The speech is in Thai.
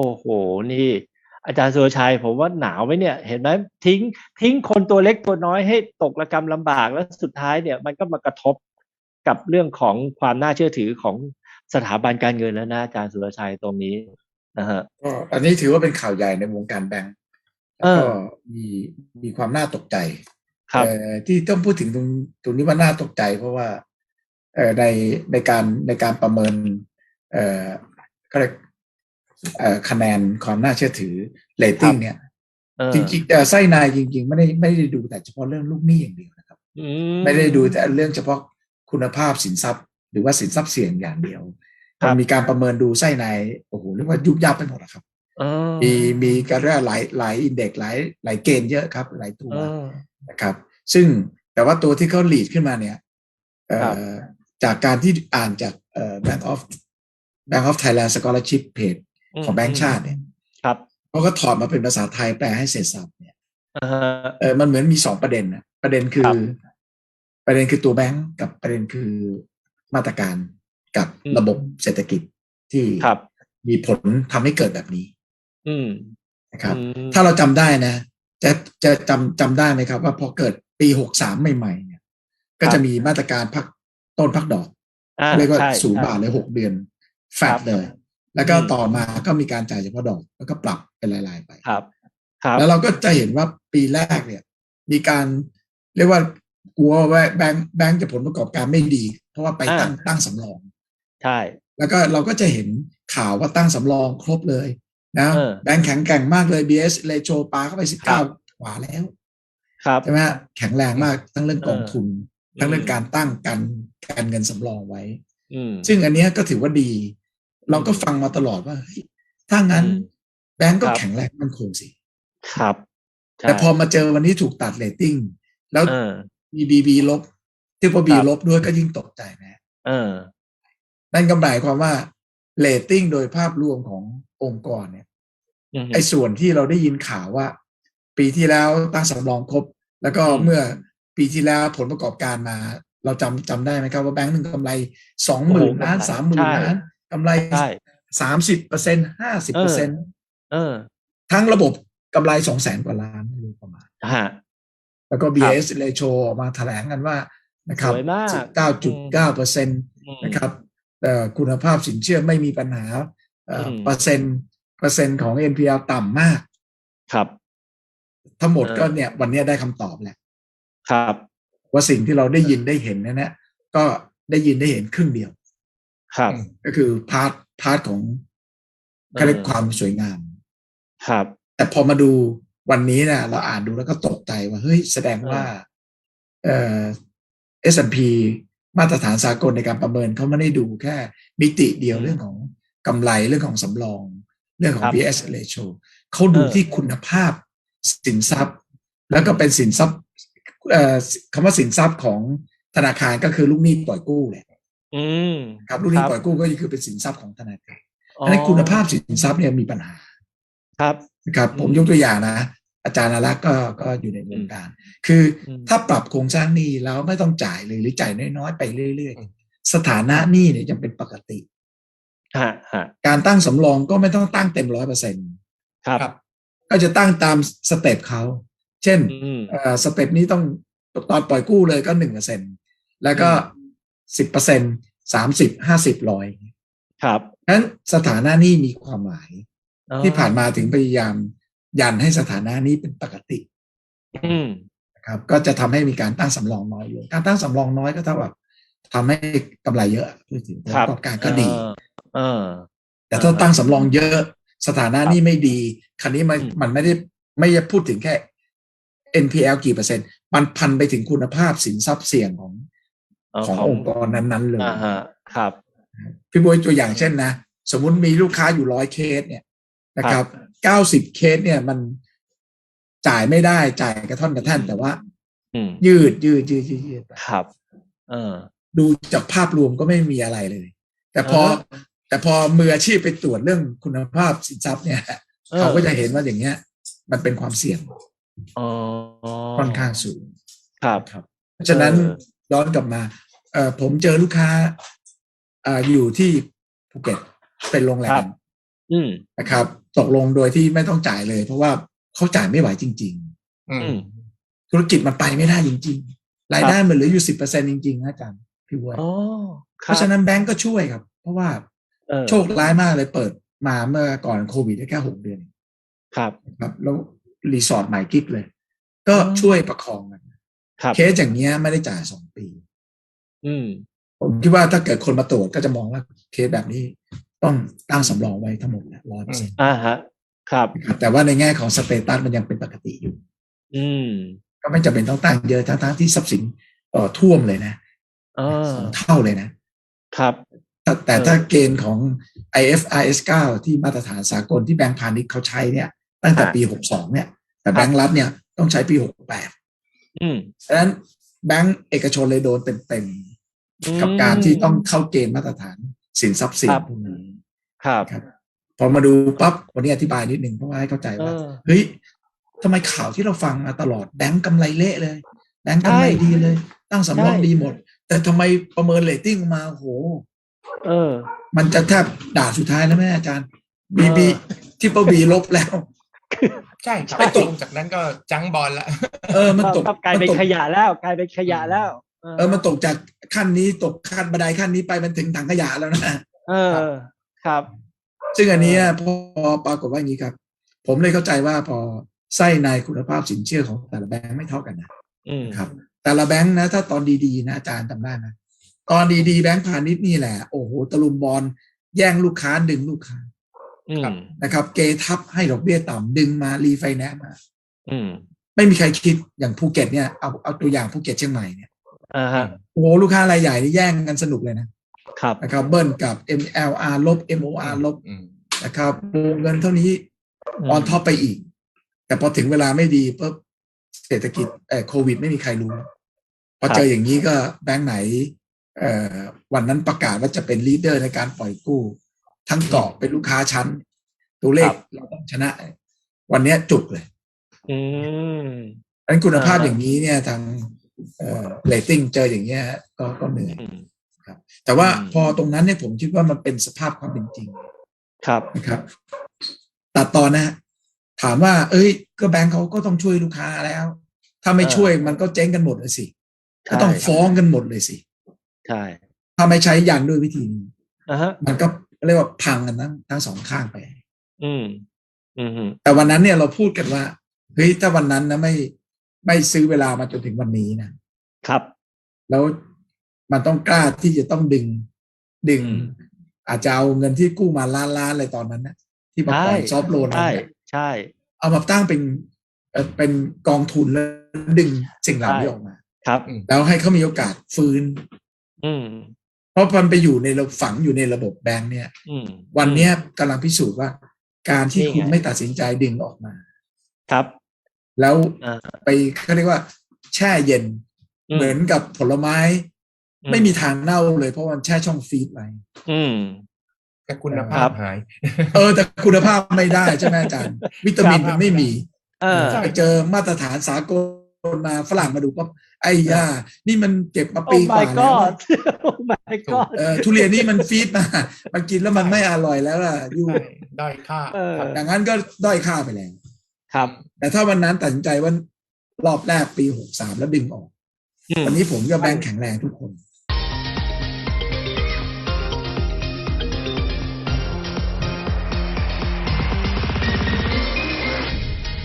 โอ้โห นี่ อาจารย์สุรชัยผมว่าหนาวไหมเนี่ย เห็นไหมทิ้ง ทิ้งคนตัวเล็กตัวน้อยให้ตกระกรรมลำบากแล้วสุดท้ายเนี่ย มันก็มากระทบกับเรื่องของความน่าเชื่อถือของสถาบันการเงินแล้วนะอาจารย์สุรชัยตรงนี้นะฮะก็อันนี้ถือว่าเป็นข่าวใหญ่ในวงการแบงก์เอแล้วอก็มีมีความน่าตกใจครับเอ่อที่ต้องพูดถึงตรงตรงนี้ว่าน่าตกใจ เพราะว่าเอ่อในในการในการประเมิน เอ่อก็เรียกเอ่อ คะแนนความน่าเชื่อถือเรตติ้งเนี่ยเออจริงๆแต่ไส้ในจริง ๆ ไม่ได้ไม่ได้ดูแต่เฉพาะเรื่องลูกหนี้อย่างเดียวนะครับอืไม่ได้ดูแต่เรื่องเฉพาะคุณภาพสินทรัพย์ หรือว่าสินทรัพย์เสี่ยงอย่างเดียวครับมันมีการประเมินดูไส้ในโอ้โหเรียกว่ายุบยับไปหมดอะครับเออมีมีการเรียกว่าหลายหลายอินเด็กหลายหลายเกณฑ์เยอะครับ หลายตัวเออนะครับ ซึ่งแต่ว่าตัวที่เขาหลีดขึ้นมาเนี่ยเอ่อครับจากการที่อ่านจากเอ่อ Bank of Bank of Thailand Scholarship Page ของแบงก์ชาติเนี่ยครับเขาก็ถอดมาเป็นภาษาไทยแปลให้เสร็จสับเนี่ยอ่าฮะเออมันเหมือนมีสองประเด็นนะประเด็นคืครัอบประเด็นคือตัวแบงก์กับประเด็นคือมาตรการกับอืมระบบเศรษฐกิจที่ครับมีผลทำให้เกิดแบบนี้ อืมนะครับอืมถ้าเราจำได้นะ จะจะจำจำได้ไหมครับ ว่าพอเกิดปีหกสามใหม่ๆเนี่ย ก็จะมีมาตรการพักต้นพักดอกอ่าเรียกว่าใช่ศูนย์ใช่บาทเลยหกเดือนแฟครัดบเลย แล้วก็อืมต่อมาก็มีการจ่ายเฉพาะดอกแล้วก็ปรับเป็นรายๆไปครับครับ แล้วเราก็จะเห็นว่าปีแรกเนี่ย มีการเรียกว่ากลัวว่าแบงค์แบงค์จะผลประกอบการไม่ดี เพราะว่าไปตั้งอ่าตั้งสำรอง ใช่ แล้วก็เราก็จะเห็นข่าวว่าตั้งสำรองครบเลยนะเออแบงค์แข็งแกร่งมากเลย BS เลยโชปาเข้าไปสิบครัเก้าบกว่าแล้ว ครับใช่ไหมฮะแข็งแรงมากทั้งเรื่องกองทุนอืมทั้งเรื่องการตั้งการการเงินสำรองไว้อืมซึ่งอันเนี้ยก็ถือว่าดี เราก็ฟังมาตลอดว่าเฮ้ยถ้างั้นอืมแบงก์ก็ครับแข็งแรงมันคงสิ ครับใช่แต่พอมาเจอวันนี้ถูกตัดเรตติ้ง แล้วเออมีบีบีลบที่พอบีครับลบด้วยก็ยิ่งตกใจนะเออนั่นก็หมายความว่าเรตติ้งโดยภาพรวมขององค์กรเนี่ยอืมไอ้ส่วนที่เราได้ยินข่าวว่า ปีที่แล้วตั้งสำรองครบ แล้วก็อืมเมื่อปีที่แล้วผลประกอบการมา เราจำจำได้ไหมครับว่าแบงก์หนึ่งกำไรสองหมื่นล้านสามหมื่นใช่ล้าน กำไรใช่สามสิบเปอร์เซ็นห้าสิบเปอร์เซ็นเออทั้งระบบกำไรสองแสนกว่าล้านไม่รู้ประมาณฮะแล้วก็ BS เลยโชว์ออกมาแถลงกันว่านะครับสวยมากเก้าจุดเก้าเปอร์เซ็นต์อืมนะครับเอ่อคุณภาพสินเชื่อไม่มีปัญหาเอ่ออมเปอร์เซ็นต์เปอร์เซ็นต์ของ NPL ต่ำมาก ครับ ทั้งหมดเออก็เนี่ย วันนี้ได้คำตอบแหละครับ ว่าสิ่งที่เราได้ยินได้เห็นนั่นนะก็ได้ยินได้เห็นครึ่งเดียว ครับก็คือพาร์ทพาร์ทของเออเขาเรียกความสวยงาม ครับ แต่พอมาดูวันนี้นะเราอ่านดูแล้วก็ตกใจว่าเฮ้ยแสดงว่า เอ่อ S&P มาตรฐานสากลในการประเมินเขาไม่ได้ดูแค่ มิติเดียวอืมเรื่องของกำไรเรื่องของสำรอง เรื่องของครับ BS ratio เขาดูเออที่คุณภาพสินทรัพย์ แล้วก็เป็นสินทรัพย์เอ่อคำว่าสินทรัพย์ของธนาคารก็คือลูกหนี้ปล่อยกู้แหละ อืมครับลูกหนี้ปล่อยกู้ก็คือเป็นสินทรัพย์ของธนาคารอ๋ออันนั้นคุณภาพสินทรัพย์เนี่ยมีปัญหา ครับนะครับอืมผมยกตัวอย่างนะ อาจารย์อารักษ์ก็ก็อยู่ในวงการ คืออมถ้าปรับโครงสร้างหนี้แล้วไม่ต้องจ่ายเลยหรือจ่ายน้อยๆไปเรื่อยๆ สถานะหนี้เนี่ยยังเป็นปกติฮะฮะการตั้งสำรองก็ไม่ต้องตั้งเต็มร้อยเปอร์เซ็นต์ครับ ก็จะตั้งตามสเต็ปเขาเช่นอืมเอ่อสเต็ปนี้ต้องตอนปล่อยกู้เลยก็หนึ่งเปอร์เซ็นแล้วก็ สิบเปอร์เซ็นสามสิบห้าสิบร้อยครับนั้นสถานะหนี้มีความหมายอ๋อที่ผ่านมาถึงพยายามยันให้สถานะนี้เป็นปกติอืมนะครับ ก็จะทำให้มีการตั้งสำรองน้อยลงการตั้งสำรองน้อยก็เท่ากับทำให้กำไรเยอะพูดถึงผลครัปบระกอบการก็ดีเออเออแต่ถ้าตั้งสำรองเยอะ สถานะหนี้ไม่ดี คันนี้มันอืมมันไม่ได้ไม่ได้พูดถึงแค่ NPL กี่เปอร์เซ็นต์ มันพันไปถึงคุณภาพสินทรัพย์เสี่ยงของเา ขององค์กรนั้นๆเลยอ่าฮะครับพี่บวยตัวอย่างเช่นนะสมมุติมีลูกค้าอยู่ร้อยเคสเนี่ยนะครับเก้าสิบเคสเนี่ยมันจ่ายไม่ได้จ่ายกระท่อนกระแท่นแต่ว่าอืมยืดยืดยืดยืดยืดไปครับ เออ ดูจากภาพรวมก็ไม่มีอะไรเลย แต่พอเออแต่พอมืออาชีพไปตรวจเรื่องคุณภาพสินทรัพย์เนี่ยเออเขาก็จะเห็นว่าอย่างเงี้ย มันเป็นความเสี่ยงอ๋อค่อนข้างสูงครับครับ เพราะฉะนั้นเออ ย้อนกลับมาเอ่อผมเจอลูกค้าอ่าอยู่ที่ภูเก็ตเป็นโรงแรครัมบอืมนะครับ ตกลงโดยที่ไม่ต้องจ่ายเลย เพราะว่าเขาจ่ายไม่ไหวจริงอืมอืมๆธุรกิจมันไปไม่ได้จริง ๆ รายได้มันเหลืออยู่สิบเปอร์เซ็นจริง ๆ นะอาจารย์พี่บัวอ๋อคเพรับราะฉะนั้นแบงก์ก็ช่วยครับ เพราะว่าเออโชคร้ายมากเลยเปิดมาเมื่อก่อนโควิดได้แค่หกเดือนเองครับ ครับ แล้วรีสอร์ทใหม่กิ๊กเลย ก็อืมช่วยประคองกันครับ เคสอย่างเงี้ยไม่ได้จ่ายสองปี อืมผมคิดว่าถ้าเกิดคนมาตรวจก็จะมองว่าเคสแบบนี้ต้องตั้งสำรองไว้ทั้งหมดแหละร้อยเปอร์เซ็นต์อ่าฮะ ครับ แต่ว่าในแง่ของสเตตัสมันยังเป็นปกติอยู่ อืม ก็ไม่จำเป็นต้องตั้งเยอะทั้งๆที่ทรัพย์สินเอ่อท่วมเลยนะอ่าสองเท่าเลยนะ ครับ แต่แต่เออถ้าเกณฑ์ของ IFRS 9 ที่มาตรฐานสากลที่แบงก์พาณิชย์เขาใช้เนี่ย ตั้งแต่ปี 62 เนี่ย แต่แบงก์รัฐเนี่ยต้องใช้ปี 68 อืมฉะนั้นแบงก์เอกชนเลยโดนเต็มๆกับการที่ต้องเข้าเกณฑ์มาตรฐานสินทรัพย์สินครับพวกนี้ครับครับพอมาดูปั๊บวันนี้อธิบายนิดนึงเพราะว่าให้เข้าใจเอว่าอเฮ้ยทำไมข่าวที่เราฟังมาตลอดแบงก์กำไรเละเลย แบงก์กำไรใช่ดีเลย ตั้งสำรองใช่ดีหมด แต่ทำไมประเมินเรตติ้งมาโห เออ มันจะแทบด่าสุดท้ายแล้วแม่อาจารย์บีบีที่ปบีลบแล้ว ใช่ครับไปตกลงจากนั้นก็จังบอลละเออมันตกก็กลายเป็นมัตขยะแล้วกลายเป็นขยะแล้ว เออมันตกจากขั้นนี้ตกขั้นบันไดขั้นนี้ไปมันถึงถังขยะแล้วนะเออครับ ซึ่งอันเนี้ยพอปรากฏว่าอย่างนี้ครับ ผมเลยเข้าใจว่าพอไส้ในคุณภาพสินเชื่อของแต่ละแบงก์ไม่เท่ากันนะอืมครับ แต่ละแบงก์นะ ถ้าตอนดีๆนะอาจารย์จำได้นะตอนดีๆแบงก์พาณิชย์นี่แหละโอ้โหตะลุมบอลแย่งลูกค้าดึงลูกค้าอืม นะครับ เกทับให้ดอกเบี้ยต่ำดึงมารีไฟแนนซ์มาอืมไม่มีใครคิดอย่างภูเก็ตเนี่ยเอาเอาตัวอย่างภูเก็ตเชียงใหม่เนี่ยอ่าฮะโอ้โหลูกค้ารายใหญ่นี่แย่งกันสนุกเลยนะครับนะครับ เบิ้ลกับ MLR ลบ MOR ลบอืมนะครับวงเงินเท่านี้ออนท็อปไปอีก แต่พอถึงเวลาไม่ดีปุ๊บเศรษฐกิจเอ่อโควิด ไม่มีใครรู้พอเจออย่างนี้ก็แบงก์ไหน เอ่อวันนั้นประกาศว่าจะเป็นลีดเดอร์ในการปล่อยกู้ ทั้งเกาะเป็นลูกค้าชั้น ตัวเลขครับเราต้องชนะ วันเนี้ยจุกเลย อืมอันคุณภาพอ่าอย่างนี้เนี่ยทางเอ่อเรตติ้งเจออย่างเงี้ยก็ก็เหนื่อยอืมแต่ว่าอืมพอตรงนั้นเนี่ยผมคิดว่ามันเป็นสภาพความเป็นจริง ครับนะครับ ตัดตอนนะฮะถามว่า เอ้ย ก็แบงก์เขาก็ต้องช่วยลูกค้าแล้ว ถ้าไม่เออช่วยมันก็เจ๊งกันหมดเลยสิใช่ก็ต้องฟ้องกันหมดเลยสิ ใช่ ถ้าไม่ใช้ยันด้วยวิธีนี้อ่าฮะมันก็ เรียกว่าพังกันทั้งทั้งสองข้างไปอืมอืม อืมแต่วันนั้นเนี่ยเราพูดกันว่าเฮ้ยถ้าวันนั้นนะไม่ไม่ซื้อเวลามาจนถึงวันนี้นะครับ แล้วมันต้องกล้าที่จะต้องดึง ดึงอืมอาจจะเอาเงินที่กู้มาล้านล้านอะไรตอนนั้นนะที่มาปล่อยใช่ซอฟต์โลนอะไรใช่เนี่ยใช่ เอามาตั้งเป็นเอ่อเป็นกองทุนแล้วดึงสิ่งเหล่านี้ใช่ออกมา ครับ แล้วให้เขามีโอกาสฟื้น อืมเพ ราะมันไปอยู่ในระฝังอยู่ในระบบแบงค์เนี่ยอืมวันเนี้ยกำลังพิสูจน์ว่า การที่นี่ไงคุณไม่ตัดสินใจดึงออกมา ครับ แล้วอ่าไปเขาเรียกว่า แช่เย็นอืมเหมือนกับผลไม้อืมไม่มีทางเน่าเลยเพราะมันแช่ช่องฟรีซไว้อืมแต่คุณคภารัพบหาย เออ แต่คุณภาพไม่ได้ใช่ไหมอาจารย์ วิตามินครับมันไม่มีเออใช่ไปเจอมาตรฐานสากล มาฝรั่งมาดูปั๊บไอ้ย่านี่มันเก็บมาโอ้ปีก my ว่าแล้ว god โอ้ my god เออทุเรียนนี่มันฟีดมา มันกินแล้วมันไม่อร่อยแล้วล่ะอยู่ใช่ด้อยค่าเออครับอย่างนั้นก็ด้อยค่าไปแล้วครับ แต่ถ้าวันนั้นตัดสินใจว่ารอบแรกปีหกสามแล้วดึงออกอืมวันนี้ผมก็แบงค์แข็งแรงทุกคน